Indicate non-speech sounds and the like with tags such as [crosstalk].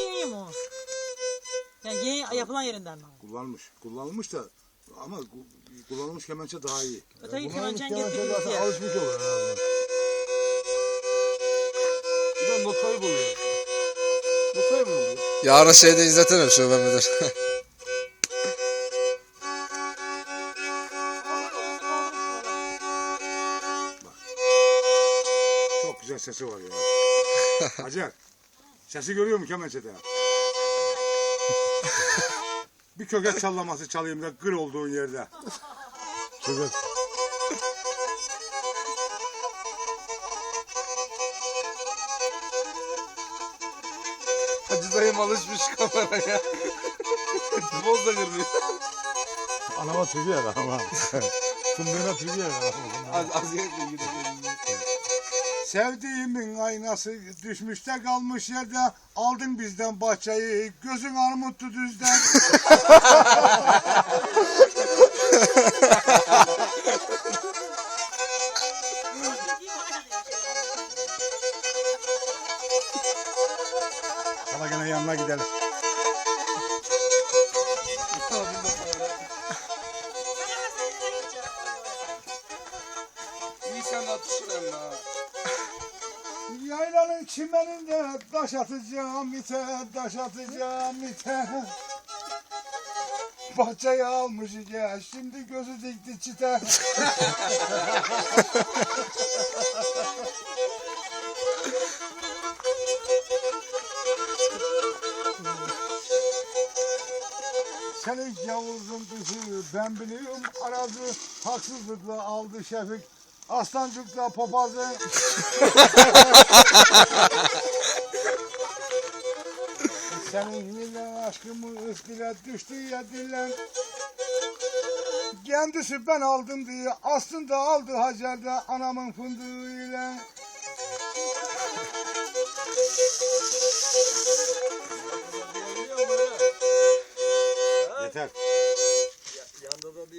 Yeni mi o? Yani yeni yapılan yerinden mi? Kullanılmış. Kullanılmış da ama ku- kullanılmış kemençe daha iyi. Öteki Bunlar kemençen kemençe gitti zaten alışmış olur azından. Bir de notayı buluyor. Notayı mı buluyor? Yarın şeyde izletirim şube müdür. Çok güzel sesi var ya. Hacer. Sesi görüyor mu kemençede? Bir köket sallaması çalayım da gır olduğun yerde. Evet. Hacı dayım alışmış kameraya. Boz da girmiyor. Anama tüyüyor ama. [laughs] Fındığına tüyüyor ama. Az, az yerle gidelim. Sevdiğimin aynası düşmüş de kalmış yerde aldın bizden bahçeyi gözün armutlu düzden. Hala gene yanına gidelim. İyi sen atışın hem. Yaylanın çimeninde taş atacağım ite, taş atacağım ite. Bahçeyi almış ya, şimdi gözü dikti çite. Senin yavuzun kızı ben biliyorum aradı haksızlıkla aldı şefik. Aslancıkla papazı. [laughs] Senin yine aşkımı ıskile düştü ya dillen. Kendisi ben aldım diye aslında aldı Hacer'de anamın fındığıyla. Yeter.